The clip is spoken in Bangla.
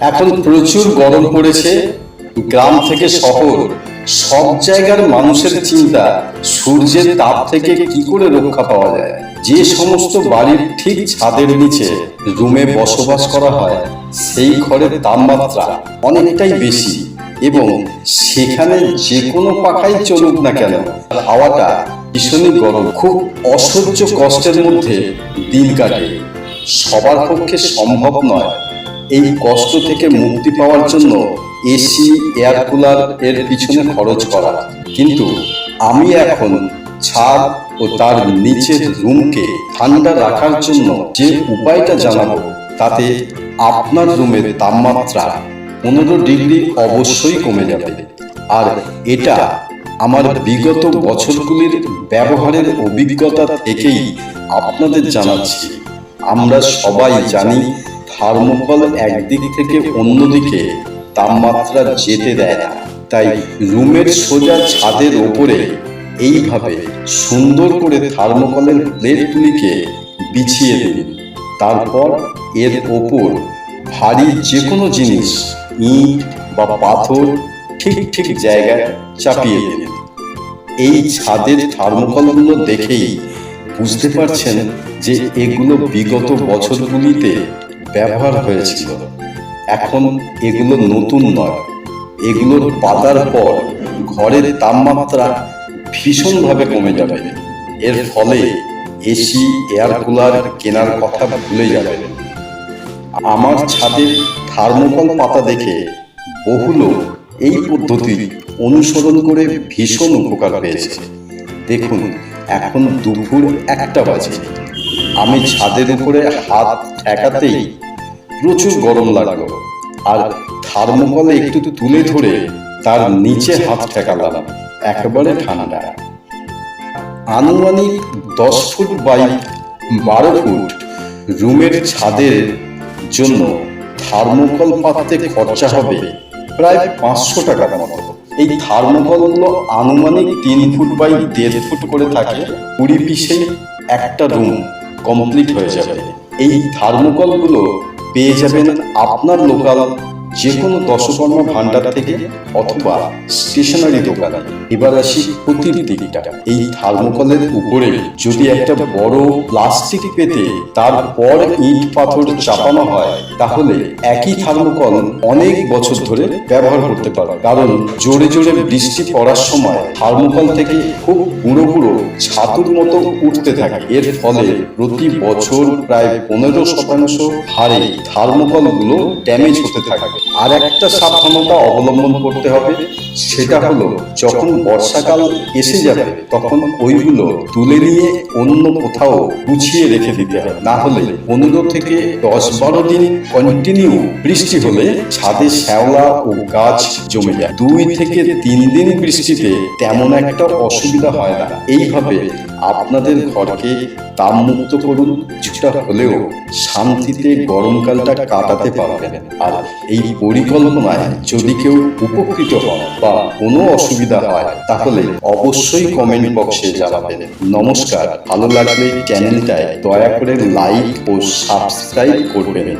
এখন প্রচুর গরম পড়েছে। গ্রাম থেকে শহর, সব জায়গার মানুষের চিন্তা, সূর্যের তাপ থেকে কি করে রক্ষা পাওয়া যায়? যে সমস্ত বাড়ির ঠিক ছাদের নিচে রুমে বসবাস করা হয়, সেই ঘরের তাপমাত্রা অনেকটাই বেশি এবং সেখানে যে কোনো পাখাই চলুক না কেন হাওয়াটা ভীষণই গরম। খুব অসহ্য কষ্টের মধ্যে দিন কাটে। সবার পক্ষে সম্ভব নয় এই কষ্ট থেকে মুক্তি পাওয়ার জন্য এসি, এয়ার কুলার এর পিছনে খরচ করা। কিন্তু আমি এখন ছাদ ও তার নিচের রুমকে ঠান্ডা রাখার জন্য যে উপায়টা জানাব, তাতে আপনার রুমের তাপমাত্রা পনেরো ডিগ্রি অবশ্যই কমে যাবে। আর এটা আমার বিগত বছরগুলির ব্যবহারের অভিজ্ঞতা থেকেই আপনাদের জানাচ্ছি। আমরা সবাই জানি থার্মোকল একদিক থেকে অন্যদিকে তাপমাত্রা যেতে দেয় না। তাই রুমের সোজা ছাদের ওপরে এইভাবে সুন্দর করে থার্মোকলের প্লেটগুলিকে বিছিয়ে দিন। তারপর এর ওপর ভারী যে কোনো জিনিস, ইট বা পাথর ঠিক ঠিক জায়গায় চাপিয়ে দিন। এই ছাদের থার্মোকলগুলো দেখেই বুঝতে পারছেন যে এগুলো বিগত বছরগুলিতে ব্যবহার হয়েছিল। এখন এগুলো নতুন নয়। এগুলোর পাতার পর ঘরের তাপমাত্রা ভীষণভাবে কমে যাবে। এর ফলে এসি এয়ার কুলার কেনার কথা ভুলে যাবেন আমার ছাদে থার্মোকল পাতা দেখে বহু লোক এই পদ্ধতি অনুসরণ করে ভীষণ উপকার পেয়েছে। দেখুন, এখন দুপুর একটা বাজে। আমি ছাদের উপরে হাত ঠেকাতেই প্রচুর গরম লাগল। আর থার্মোকলে একটু তুলে ধরে তার নিচে হাত ঠেকালাম, একেবারে ঠান্ডা। আনুমানিক দশ ফুট বাই বারো ফুট রুমের ছাদের জন্য থার্মোকল পাতাতে খরচা হবে প্রায় পাঁচশো টাকার মতো। এই থার্মোকলগুলো আনুমানিক তিন ফুট বাই দেড় ফুট করে থাকে, কুড়ি পিসে একটা রুম কমপ্লিট হয়ে যাবে। এই থার্মোকলগুলো পেয়ে যাবেন আপনার লোকাল যে কোনো দশকর্মা ভান্ডার থেকে অথবা স্টেশনারি দোকানে। এবার আসি ক্ষতির দিকটা। এই থার্মোকলের উপরে যদি একটা বড় প্লাস্টিক পেতে তারপর ইট পাথর চাপানো হয়, তাহলে একই থার্মোকল অনেক বছর ধরে ব্যবহার করতে পারো কারণ জোরে জোরে বৃষ্টি পড়ার সময় থার্মোকল থেকে খুব পুরো পুরো ছাতুর মতো উঠতে থাকে। এর ফলে প্রতি বছর প্রায় পনেরো শতাংশ হারে থার্মোকলগুলো ড্যামেজ হতে থাকে। আর একটা সাবধানতা অবলম্বন করতে হবে, সেটা হলো যখন বর্ষাকাল এসে যাবে, তখন ওইগুলো তুলে নিয়ে অন্য কোথাও গুছিয়ে রেখে দিতে হবে। না হলে পনেরো থেকে দশ বারো দিন কন্টিনিউ বৃষ্টি হলে ছাদে শ্যাওলা ও গাছ জমে যায়। দুই থেকে তিন দিন বৃষ্টিতে তেমন একটা অসুবিধা হয় না। এইভাবে আপনাদের ঘরকে তাপমুক্ত করুন, কিছুটা হলেও শান্তিতে গরমকালটা কাটাতে পারবেন। আর এই পরিকল্পনায় যদি কেউ উপকৃত হন বা কোনো অসুবিধা হয়, তাহলে অবশ্যই কমেন্ট বক্সে জানাবেন। নমস্কার, ভালো লাগলে চ্যানেলটায় দয়া করে লাইক ও সাবস্ক্রাইব করবেন।